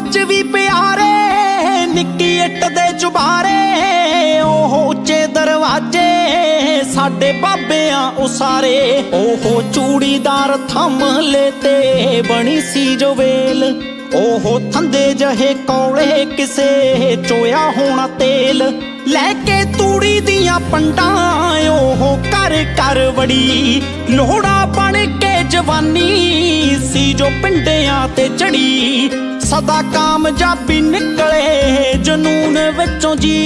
ਅੱਜ ਵੀ ਪਿਆਰੇ, ਨਿੱਕੀ ਇੱਟ ਦੇ ਚੁਬਾਰੇ ਉਹ ਉੱਚੇ ਦਰਵਾਜ਼ੇ ਸਾਡੇ ਬਾਬਿਆਂ ਉਸਾਰੇ। ਉਹ ਚੂੜੀਦਾਰ ਥੰਮਲੇ ਤੇ ਬਣੀ ਸੀ ਜੋ ਵੇਲ। ਉਹ ਥੰਦੇ ਜਹੇ ਕੌਲੇ ਕਿਸੇ ਚੋਇਆ ਹੋਣਾ ਤੇਲ। ਲੈ ਕੇ ਤੂੜੀ ਪੰਡਾਂ, ਉਹ ਕਰ ਕਰ ਵੜੀ। ਲੋੜਾ ਬਣ ਕੇ ਜਵਾਨੀ ਸੀ ਜੋ ਪਿੰਡਿਆਂ ਤੇ ਚੜੀ। ਸਦਾ ਕਾਮਯਾਬੀ ਨਿਕਲੇ, ਜਨੂਨ ਵਿੱਚੋਂ ਜੀ।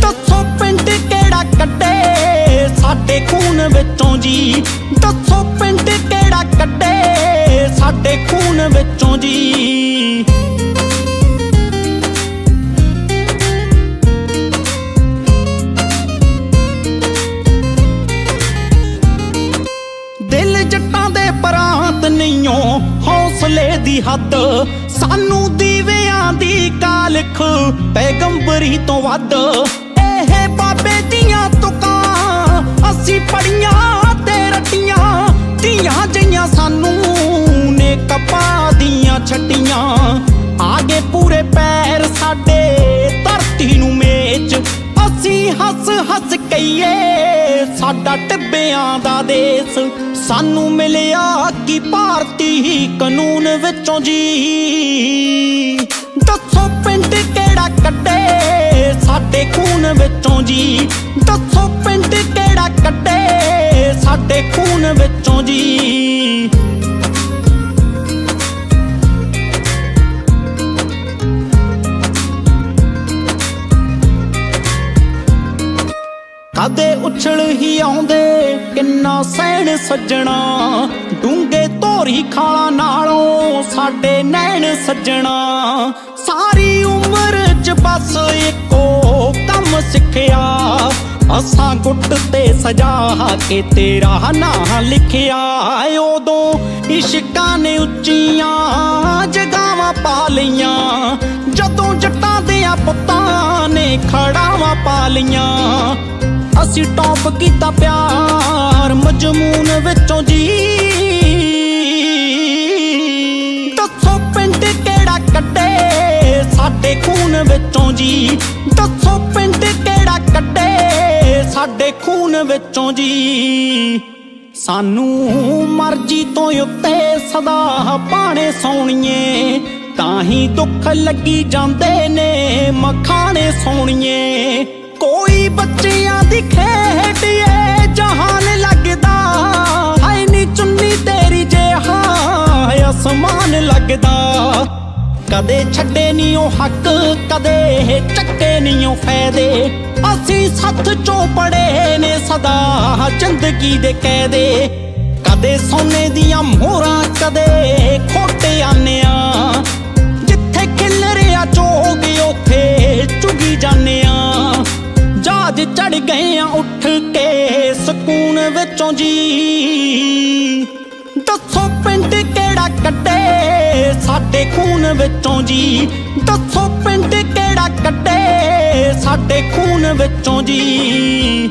ਦੱਸੋ ਪਿੰਡ ਕਿਹੜਾ ਕੱਢੇ ਸਾਡੇ ਖੂਨ ਵਿੱਚੋਂ ਜੀ। ਦੱਸੋ ਪਿੰਡ ਕਿਹੜਾ ਕੱਢੇ ਸਾਡੇ ਖੂਨ ਵਿੱਚੋਂ ਜੀ। ਦੀ ਹੱਦ, ਸਾਨੂੰ ਦੀਵਿਆਂ ਦੀ ਕਾਲਖ, ਪੈਗੰਬਰੀ ਤੋਂ ਵੱਧ। ਇਹ ਬਾਬੇ ਦੀਆਂ ਤੁਕਾਂ, ਅਸੀਂ ਪੜੀਆਂ ਤੇ ਰਟੀਆਂ, ਧੀਆਂ ਜਈਆਂ ਸਾਨੂੰ ਨੇ ਕਪਾਹ ਦੀਆਂ ਛੱਟੀਆਂ। ਆਗੇ ਪੂਰੇ ਪੈਰ ਸਾਡੇ ਧਰਤੀ ਨੂੰ ਮੇਚ ਅਸੀਂ ਹੱਸ ਹੱਸ ਕਹੀਏ, ਸਾਡਾ ਟੱਬਿਆਂ ਦਾ ਦੇਸ। ਸਾਨੂੰ ਮਿਲਿਆ ਕੀ ਭਾਰਤੀ ਕਾਨੂੰਨ ਵਿੱਚੋਂ ਜੀ। ਦੱਸੋ ਪਿੰਡ ਕਿਹੜਾ ਕੱਟੇ, ਸਾਡੇ ਖੂਨ ਵਿੱਚੋਂ ਜੀ। ਦੱਸੋ ਪਿੰਡ ਕਿਹੜਾ ਕੱਟੇ, ਸਾਡੇ ਖੂਨ ਵਿੱਚੋਂ ਜੀ। ਕਦੇ ਉਛਲ ਹੀ ਆਉਂਦੇ, ਕਿੰਨਾ ਸਹਿਣ ਸੱਜਣਾ। ਡੂੰਗੇ ਧੋਰੀ ਖਾਲਾ ਨਾਲੋਂ ਸਾਡੇ ਨੈਣ ਸੱਜਣਾ। ਸਾਰੀ ਉਮਰ ਚ ਬਸ ਇੱਕੋ ਕੰਮ ਸਿੱਖਿਆ। ਅਸਾਂ ਗੁੱਟ ਤੇ ਸਜਾ ਕੇ ਤੇਰਾ ਨਾਂ ਲਿਖਿਆ। ਉਦੋਂ ਇਸ਼ਕਾਂ ਨੇ ਉੱਚੀਆਂ ਜਗਾਵਾਂ ਪਾ ਲਈਆਂ। ਜਦੋਂ ਜੱਟਾਂ ਦੇ ਪੁੱਤਾਂ ਨੇ ਖੜਾਵਾਂ ਪਾ ਲਈਆਂ। ਅਸੀਂ ਟੌਪ ਕੀਤਾ ਪਿਆਰ ਜੀ। ਦੱਸੋ ਪਿੰਡ ਕਿਹੜਾ ਕੱਢੇ ਸਾਡੇ ਖੂਨ ਵਿੱਚੋਂ ਜੀ। ਸਾਨੂੰ ਮਰਜ਼ੀ ਤੋਂ ਉੱਤੇ ਸਦਾ ਪਾਣੇ ਸੋਣੀਏ। ਤਾਂ ਹੀ ਦੁੱਖ ਲੱਗੀ ਜਾਂਦੇ ਨੇ ਮਖਾਣੇ ਸੋਣੀਏ। ਕਦੇ ਛੱਡੇ ਨਹੀਂ ਉਹ ਹੱਕ, ਕਦੇ ਚੱਕੇ ਨਹੀਂ ਉਹ ਫਾਇਦੇ। ਅਸੀਂ ਸੱਥ ਚੋਂ ਪੜੇ ਨੇ ਸਦਾ ਜ਼ਿੰਦਗੀ ਦੇ ਕੈਦੇ। ਕਦੇ ਸੋਨੇ ਦੀਆਂ ਮੋਹਰਾਂ, ਕਦੇ ਖੋਟੇ ਆਨਿਆਂ। ਜਿੱਥੇ ਖਿਲ ਰਿਆ ਚੋਗ, ਉਥੇ ਚੁਗੀ ਜਾਨਿਆਂ। ਜਹਾਜ਼ ਚੜ ਗਏ ਆ ਉੱਠ ਕੇ, ਸਕੂਨ ਵਿੱਚੋਂ ਜੀ। ਖੂਨ ਵਿੱਚੋਂ ਜੀ। ਦੱਸੋ ਪਿੰਡ ਕਿਹੜਾ ਕੱਢੇ ਸਾਡੇ ਖੂਨ ਵਿੱਚੋਂ ਜੀ।